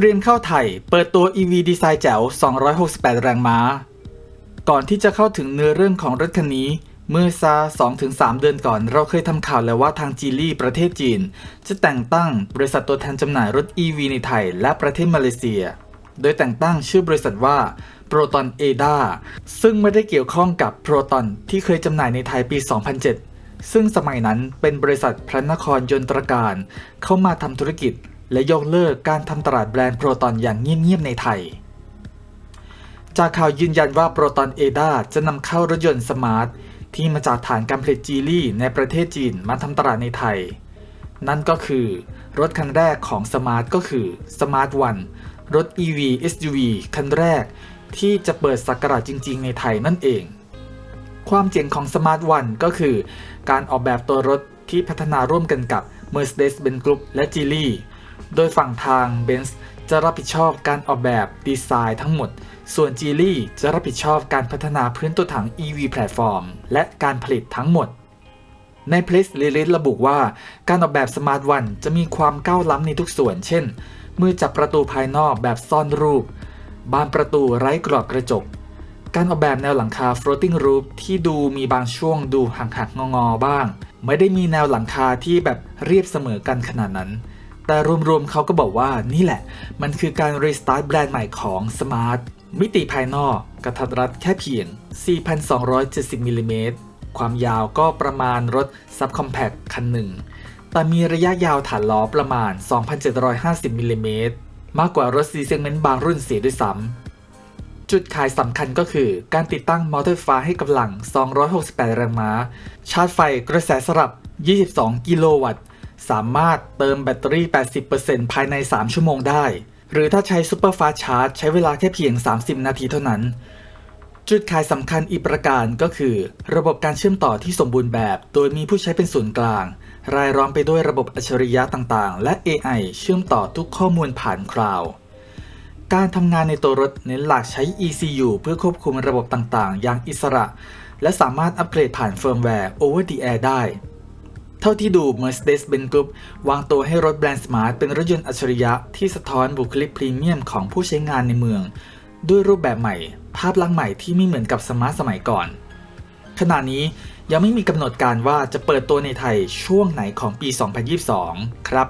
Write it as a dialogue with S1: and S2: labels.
S1: เตรียมเข้าไทย เปิดตัว EV ดีไซน์แจ๋ว 268 แรงม้า ก่อนที่จะเข้าถึงเนื้อเรื่องของรถคันนี้ เมื่อซา 2-3 เดือนก่อน เราเคยทำข่าวแล้วว่าทางจีลี่ประเทศจีน จะแต่งตั้งบริษัทตัวแทนจำหน่ายรถ EV ในไทย และประเทศมาเลเซีย โดยแต่งตั้งชื่อบริษัทว่า Proton ADA ซึ่งไม่ได้เกี่ยวข้องกับ Proton ที่เคยจำหน่ายในไทยปี 2007 ซึ่งสมัยนั้นเป็นบริษัทพระนครยนตรการ เข้ามาทำธุรกิจ และยกเลิกการทำตลาดแบรนด์ Proton อย่างเงียบๆในไทย จากข่าวยืนยันว่า Proton ADA จะนำเข้ารถยนต์สมาร์ท ที่มาจากฐานการผลิตจีลี่ในประเทศจีนมาทำตลาดในไทย นั่นก็คือ รถคันแรกของ Smart ก็คือ Smart One รถ EV SUV คันแรก ที่จะเปิดสักราชจริง ๆ ในไทยนั่นเอง ความเจ๋งของ Smart One ก็คือ การออกแบบตัวรถที่พัฒนาร่วมกันกับ Mercedes-Benz Group และ Geely โดยฝั่งทาง Benz จะรับผิดชอบการออกแบบดีไซน์ทั้งหมด ส่วน Geely จะรับผิดชอบการพัฒนาพื้นตัวถัง EV แพลตฟอร์ม และการผลิตทั้งหมด ใน Press Release ระบุว่าการออกแบบ Smart One จะมีความก้าวล้ำในทุกส่วน เช่น มือจับประตูภายนอกแบบซ่อนรูป บานประตูไร้กรอบกระจก การออกแบบแนวหลังคา floating roof ที่ดูมีบางช่วงดูหักๆงอๆบ้าง ไม่ได้มีแนวหลังคาที่แบบเรียบเสมอกันขนาดนั้น แต่รวมๆเขาก็บอกว่านี่แหละ มันคือการรีสตาร์ทแบรนด์ใหม่ของ Smart มิติภายนอกกระทัดรัดแค่เพียง 4,270มิลลิเมตรความยาวก็ประมาณรถ Subcompact คันหนึ่ง แต่มีระยะยาวฐานล้อประมาณ 2,750มิลลิเมตรมากกว่ารถ C segment บางรุ่นเสียด้วยซ้ำ จุดขายสำคัญก็คือการติดตั้งมอเตอร์ไฟให้กำลัง 268 แรงม้า ชาร์จไฟกระแสสลับ 22 กิโลวัตต์ สามารถเติมแบตเตอรี่ 80%ภายใน 3 ชั่วโมงได้ หรือถ้าใช้ซูเปอร์ฟาสชาร์จใช้เวลาแค่เพียง 30 นาทีเท่านั้น จุดขายสำคัญอีกประการก็คือ ระบบการเชื่อมต่อที่สมบูรณ์แบบ โดยมีผู้ใช้เป็นศูนย์กลาง รายล้อมไปด้วยระบบอัจฉริยะต่างๆ และ AI เชื่อมต่อทุกข้อมูลผ่านคลาวด์การทำงานในตัวรถเน้นหลักใช้ ECU เพื่อควบคุมระบบต่างๆ อย่างอิสระ และสามารถอัปเกรดผ่านเฟิร์มแวร์ over the air ได้ เท่าที่ดู Mercedes-Benz Group วางตัวให้รถแบรนด์ Smart เป็นรถยนต์อัจฉริยะที่สะท้อนบุคลิกพรีเมียมของผู้ใช้งานในเมือง ด้วยรูปแบบใหม่ ภาพลักษณ์ใหม่ที่ไม่เหมือนกับสมาร์ทสมัยก่อน ขณะนี้ยังไม่มีกำหนดการว่าจะเปิดตัวในไทยช่วงไหนของปี 2022 ครับ